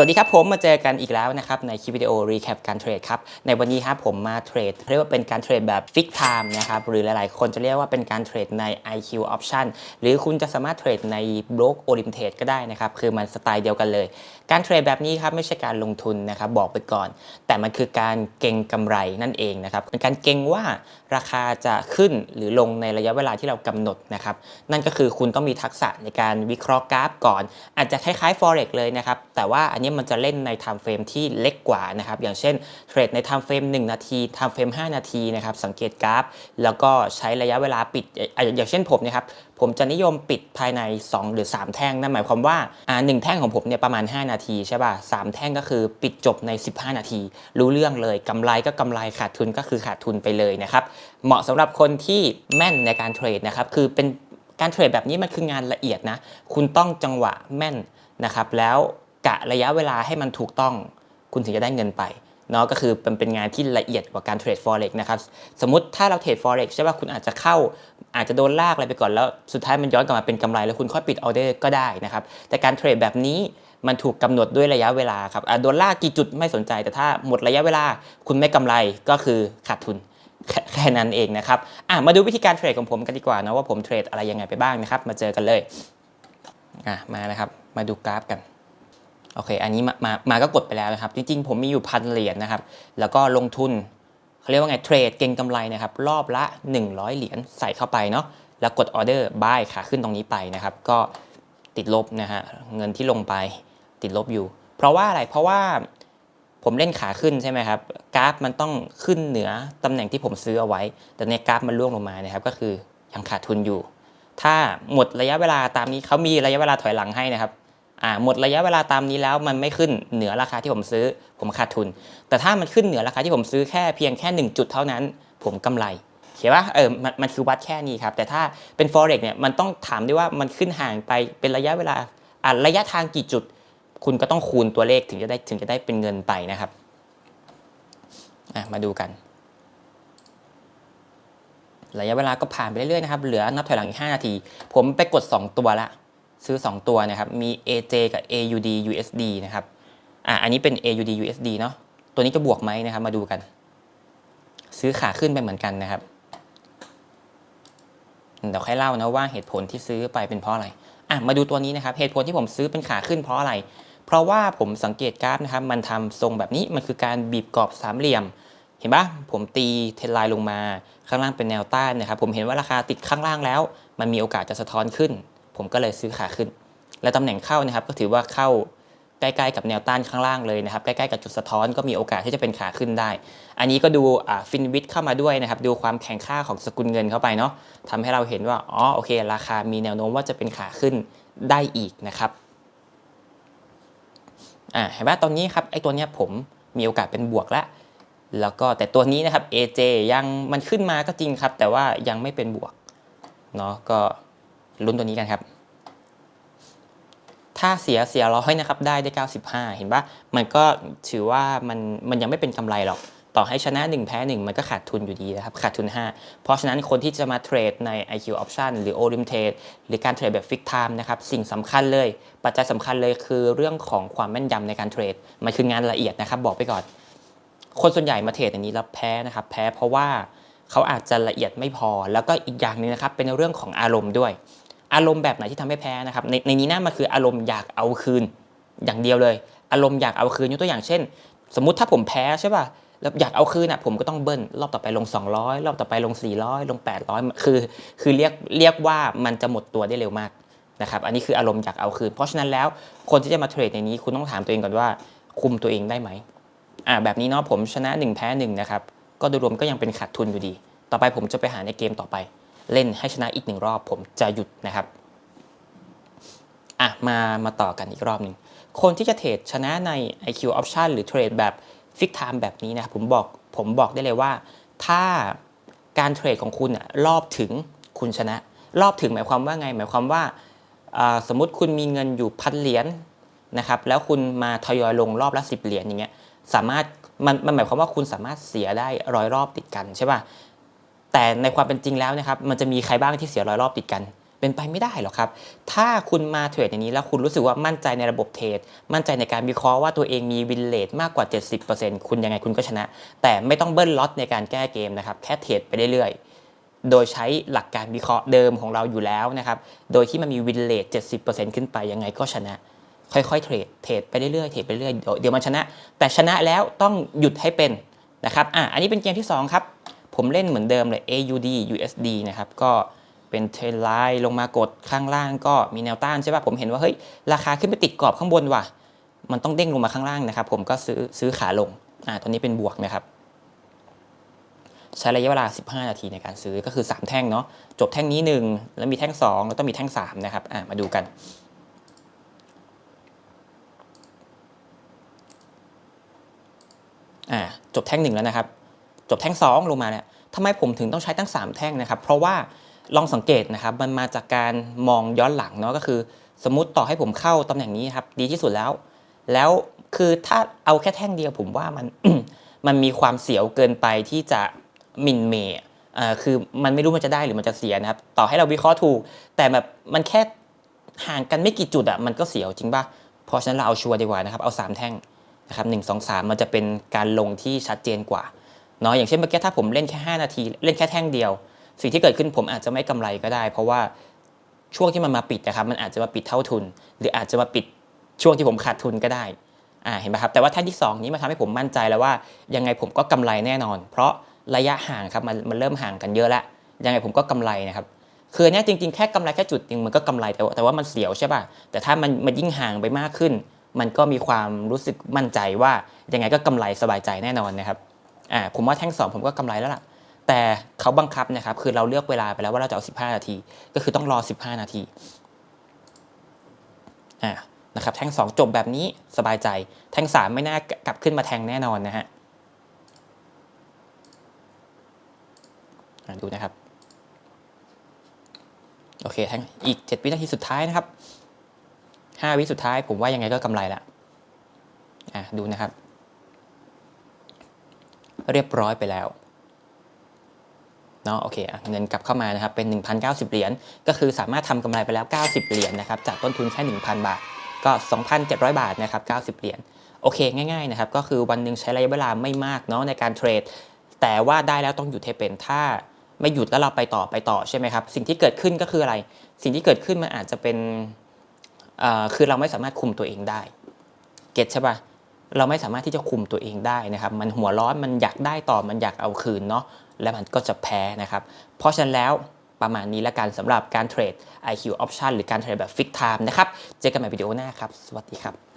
สวัสดีครับผมมาเจอกันอีกแล้วนะครับในคลิปวิดีโอรีแคปการเทรดครับในวันนี้ครับผมมาเทรดเรียกว่าเป็นการเทรดแบบฟิกไทม์นะครับหรือหลายๆ คนจะเรียกว่าเป็นการเทรดใน IQ Option หรือคุณจะสามารถเทรดในบล็อกโอลิมเทดก็ได้นะครับคือมันสไตล์เดียวกันเลย การเทรดแบบนี้ครับไม่ใช่การลงทุนนะครับบอกไปก่อน แต่มันคือการเก็งกำไรนั่นเองนะครับเป็นการเก็งว่าราคาจะขึ้นหรือลงในระยะเวลาที่เรากำหนดนะครับนั่นก็คือคุณต้องมีทักษะในการวิเคราะห์กราฟก่อน อาจจะคล้ายๆ forex เลยนะครับแต่ว่าอันนี้มันจะเล่นใน time frame ที่เล็กกว่านะครับอย่างเช่นเทรดใน time frame 1นาที time frame 5นาทีนะครับสังเกตกราฟ แล้วก็ใช้ระยะเวลาปิดอย่างเช่นผมนะครับผมจะนิยมปิดภายใน 2 หรือ 3 แท่งนั่นหมายความว่าอ่าหนึ่งแท่งของผมเนี่ยประมาณ 5 นาทีใช่ป่ะสามแท่งก็คือปิดจบใน 15 นาที รู้เรื่องเลยกำไรก็กำไรขาดทุนก็คือขาดทุนไปเลยนะครับเหมาะสำหรับคนที่แม่นในการเทรดนะครับคือเป็นการเทรดแบบนี้มันคืองานละเอียดนะ คุณต้องจังหวะแม่นนะครับ แล้ว กะระยะเวลาให้มันถูกต้อง คุณถึงจะได้เงินไปเนาะก็คือเป็นเป็นงานที่ละเอียดกว่าการเทรด forex นะครับสมมติถ้าเราเทรด forex ใช่ป่ะคุณอาจจะเข้าอาจจะโดนลากอะไรไปก่อนแล้วสุดท้ายมันย้อนกลับมาเป็นกำไร แล้วคุณค่อยปิดออเดอร์ก็ได้นะครับแต่การเทรดแบบนี้มันถูกกำหนดด้วยระยะเวลาครับโดนลากกี่จุดไม่สนใจ แต่ถ้าหมดระยะเวลาคุณไม่กำไรก็คือขาดทุนแค่แค่นั้นเองนะครับอะมาดูวิธีการเทรดของผมกันดีกว่านะว่าผมเทรดอะไรยังไงไปบ้างนะครับมาเจอกันเลยอะมานะครับมาดูกราฟกัน โอเค อันนี้มามามาก็กดไปแล้วนะครับ จริงๆ ผมมีอยู่พันเหรียญนะครับ แล้วก็ลงทุนเขาเรียกว่าไงเทรดเก็งกำไรนะครับ รอบละ 100 เหรียญใส่เข้าไปเนาะ แล้วกดออเดอร์บายขาขึ้นตรงนี้ไปนะครับ ก็ติดลบนะฮะ เงินที่ลงไปติดลบอยู่ เพราะว่าอะไร เพราะว่าผมเล่นขาขึ้นใช่ไหมครับ กราฟมันต้องขึ้นเหนือตำแหน่งที่ผมซื้อเอาไว้ แต่ในกราฟมันร่วงลงมานะครับ ก็คือยังขาดทุนอยู่ ถ้าหมดระยะเวลาตามนี้เขามีระยะเวลาถอยหลังให้นะครับ หมดระยะเวลาตามนี้แล้วมันไม่ขึ้นเหนือราคาที่ผมซื้อ ผมขาดทุน แต่ถ้ามันขึ้นเหนือราคาที่ผมซื้อแค่เพียงแค่ 1 จุดเท่านั้น ผมกำไรเขียนว่าเออมันมันคือวัดแค่นี้ครับ แต่ถ้าเป็น forex เนี่ยมันต้องถามด้วยว่ามันขึ้นห่างไปเป็นระยะเวลาอ่าระยะทางกี่จุด คุณก็ต้องคูณตัวเลขถึงจะได้ถึงจะได้เป็นเงินไปนะครับอะมาดูกัน ระยะเวลาก็ผ่านไปเรื่อยๆนะครับเหลือนับถอยหลังอีก5นาที ผมไปกด 2 ตัวละ ซื้อ 2 ตัวนะครับ มี AJ กับ AUD USD นะครับ อะ อันนี้เป็น AUD USD เนาะ ตัวนี้จะบวกไหมนะครับ มาดูกัน ซื้อขาขึ้นไปเหมือนกันนะครับ เดี๋ยวค่อยเล่านะว่าเหตุผลที่ซื้อไปเป็นเพราะอะไร อะ มาดูตัวนี้นะครับ เหตุผลที่ผมซื้อเป็นขาขึ้นเพราะอะไร เพราะว่าผมสังเกตกราฟนะครับ มันทำทรงแบบนี้ มันคือการบีบกรอบสามเหลี่ยม เห็นปะผมตีเทรนไลน์ลงมา ข้างล่างเป็นแนวต้านนะครับ ผมเห็นว่าราคาติดข้างล่างแล้ว มันมีโอกาสจะสะท้อนขึ้น ผมก็เลยซื้อขาขึ้น และตำแหน่งเข้านะครับก็ถือว่าเข้าใกล้ๆกับแนวต้านข้างล่างเลยนะครับ ใกล้ๆกับจุดสะท้อนก็มีโอกาสที่จะเป็นขาขึ้นได้ อันนี้ก็ดูฟินวิทเข้ามาด้วยนะครับ ดูความแข็งค่าของสกุลเงินเข้าไปเนาะทำให้เราเห็นว่า อ๋อ โอเค ราคามีแนวโน้มว่าจะเป็นขาขึ้นได้อีกนะครับ อ่า เห็นไหมตอนนี้ครับ ไอ้ตัวเนี้ยผมมีโอกาสเป็นบวกแล้ว แล้วก็แต่ตัวนี้นะครับ AJ ยังมันขึ้นมาก็จริงครับ แต่ว่ายังไม่เป็นบวก เนาะ ก็ ลุ้นตัวนี้กันครับ ถ้าเสียเสียร้อยนะครับได้ได้ 95 เห็นปะมันก็ถือว่ามันมันยังไม่เป็นกำไรหรอก ต่อให้ชนะ 1 แพ้ 1 มันก็ขาดทุนอยู่ดีนะครับ ขาดทุน 5 เพราะฉะนั้นคนที่จะมาเทรดใน IQ Option หรือ o r i m Trade หรือการเทรดแบบ Fix Time นะครับ สิ่งสำคัญเลย ปัจจัยสำคัญเลยคือเรื่องของความแม่นยำในการเทรด มันคืองานละเอียดนะครับบอกไปก่อน คนส่วนใหญ่มาเทรดอย่างนี้แล้วแพ้นะครับ แพ้เพราะว่าเขาอาจจะละเอียดไม่พอ แล้วก็อีกอย่างหนึงนะครับ เป็นเรื่องของอารมณ์ด้วย อารมณ์แบบไหนที่ทำให้แพ้นะครับในในนี้น่ามันคืออารมณ์อยากเอาคืนอย่างเดียวเลย อารมณ์อยากเอาคืนยกตัวอย่างเช่น สมมุติถ้าผมแพ้ใช่ป่ะแล้วอยากเอาคืนอะผมก็ต้องเบิ้ลรอบต่อไปลง 200 รอบต่อไปลง 400 ลง 800 คือ คือเรียกเรียกว่ามันจะหมดตัวได้เร็วมากนะครับอันนี้คืออารมณ์อยากเอาคืน เพราะฉะนั้นแล้วคนที่จะมาเทรดในนี้คุณต้องถามตัวเองก่อนว่า คุมตัวเองได้ไหมอ่าแบบนี้เนาะผมชนะ 1 แพ้1นะครับก็โดยรวมก็ยังเป็นขาดทุนอยู่ดี ต่อไปผมจะไปหาในเกมต่อไป เล่นให้ชนะอีกหนึ่งรอบผมจะหยุดนะครับอะมามาต่อกันอีกรอบหนึ่งคนที่จะเทรดชนะใน IQ Option หรือเทรดแบบ Fix Time แบบนี้นะผมบอกผมบอกได้เลยว่า ถ้าการเทรดของคุณอะรอบถึงคุณชนะ รอบถึงหมายความว่าไง หมายความว่าสมมติคุณมีเงินอยู่พันเหรียญนะครับแล้วคุณมาทยอยลงรอบละ10เหรียญอย่างเงี้ยสามารถมันมันหมายความว่าคุณสามารถเสียได้ร้อยรอบติดกันใช่ป่ะ แต่ในความเป็นจริงแล้วนะครับมันจะมีใครบ้างที่เสียร้อยรอบติดกัน เป็นไปไม่ได้หรอกครับ ถ้าคุณมาเทรดอย่างนี้แล้วคุณรู้สึกว่ามั่นใจในระบบเทรด มั่นใจในการวิเคราะห์ว่าตัวเองมีวินเลทมากกว่า 70%คุณยังไงคุณก็ชนะ แต่ไม่ต้องเบิ้ลล็อตในการแก้เกมนะครับแค่เทรดไปเรื่อยโดยใช้หลักการวิเคราะห์เดิมของเราอยู่แล้วนะครับ โดยที่มันมีวินเลท70%ขึ้นไปยังไงก็ชนะ ค่อยๆเทรด เทรดไปเรื่อยๆ เทรดไปเรื่อยเดี๋ยวเดี๋ยวมันชนะ แต่ชนะแล้วต้องหยุดให้เป็นนะครับ อะ อันนี้เป็นเกมที่ 2 ครับ ผมเล่นเหมือนเดิมเลย AUD USD นะครับก็เป็นเทรนไลน์ลงมากดข้างล่างก็มีแนวต้านใช่ป่ะผมเห็นว่าเฮ้ยราคาขึ้นไปติดกรอบข้างบนว่ะมันต้องเด้งลงมาข้างล่างนะครับ ผมก็ซื้อซื้อขาลงอ่าตอนนี้เป็นบวกนะครับ ใช้ระยะเวลา 15 นาทีในการซื้อก็คือ 3 แท่งเนาะจบแท่งนี้ 1 แล้วมีแท่ง 2 แล้วต้องมีแท่ง 3 นะครับอ่ามาดูกันอ่าจบแท่งหนึ่งแล้วนะครับ จบแท่ง 2 ลงมาเนี่ยทำไมผมถึงต้องใช้ตั้ง 3 แท่งนะครับ เพราะว่าลองสังเกตนะครับ มันมาจากการมองย้อนหลังเนาะก็คือ สมมติต่อให้ผมเข้าตำแหน่งนี้ครับดีที่สุดแล้ว แล้วคือถ้าเอาแค่แท่งเดียวผมว่ามันมันมีความเสียวเกินไปที่จะมินเมย์อ่าคือมันไม่รู้มันจะได้หรือมันจะเสียนะครับ ต่อให้เราวิเคราะห์ถูก แต่แบบมันแค่ห่างกันไม่กี่จุดอะมันก็เสียวจริงป่ะเพราะฉะนั้นเราเอาชัวร์ดีกว่านะครับ เอาสามแท่งนะครับหนึ่งสองสามมันจะเป็นการลงที่ชัดเจนกว่า เนาะอย่างเช่นเมื่อกี้ถ้าผมเล่นแค่ 5 นาที เล่นแค่แท่งเดียว สิ่งที่เกิดขึ้นผมอาจจะไม่กำไรก็ได้ เพราะว่าช่วงที่มันมาปิดนะครับมันอาจจะมาปิดเท่าทุน หรืออาจจะมาปิดช่วงที่ผมขาดทุนก็ได้อ่าเห็นไหมครับแต่ว่าแท่งที่ 2 นี้มาทำให้ผมมั่นใจแล้วว่า ยังไงผมก็กำไรแน่นอน เพราะระยะห่างครับมันมันเริ่มห่างกันเยอะแล้วยังไงผมก็กำไรนะครับคือเนี้ยจริงๆแค่กำไรแค่จุดหนึงมันก็กำไรแต่ว่าแต่ว่ามันเสียวใช่ป่ะแต่ถ้ามันมันยิ่งห่างไปมากขึ้น มันก็มีความรู้สึกมั่นใจว่ายังไงก็กำไรสบายใจแน่นอนนะครับ อ่าผมว่าแท่งสองผมก็กำไรแล้วล่ะ แต่เขาบังคับนะครับ คือเราเลือกเวลาไปแล้วว่าเราจะเอา 15 นาที ก็คือต้องรอ 15 นาทีอ่านะครับ แท่ง 2 จบแบบนี้สบายใจ แท่ง 3 ไม่น่ากลับขึ้นมาแทงแน่นอนนะฮะดูนะครับ โอเคแท่งอีก 7 วินาทีสุดท้ายนะครับ 5 วิสุดท้ายผมว่ายังไงก็กำไรละอะดูนะครับ เรียบร้อยไปแล้วเนาะโอเคอะเงินกลับเข้ามานะครับเป็น 1,090 เหรียญก็คือสามารถทำกำไรไปแล้ว 90 เหรียญนะครับจากต้นทุนแค่ 1,000 บาท ก็ 2,700 บาทนะครับ90 เหรียญโอเคง่ายๆนะครับก็คือวันหนึ่งใช้ระยะเวลาไม่มากเนาะในการเทรด แต่ว่าได้แล้วต้องหยุดให้เป็นถ้าไม่หยุดแล้วเราไปต่อไปต่อใช่ไหมครับสิ่งที่เกิดขึ้นก็คืออะไร สิ่งที่เกิดขึ้นมันอาจจะเป็นคือเราไม่สามารถคุมตัวเองได้ เก็ตใช่ปะ เราไม่สามารถที่จะคุมตัวเองได้นะครับ มันหัวร้อนมันอยากได้ต่อมันอยากเอาคืนเนาะและมันก็จะแพ้นะครับ เพราะฉะนั้นแล้วประมาณนี้ละกันสำหรับการเทรด IQ Option หรือการเทรดแบบ Fix Time นะครับ เจอกันใหม่วิดีโอหน้าครับ สวัสดีครับ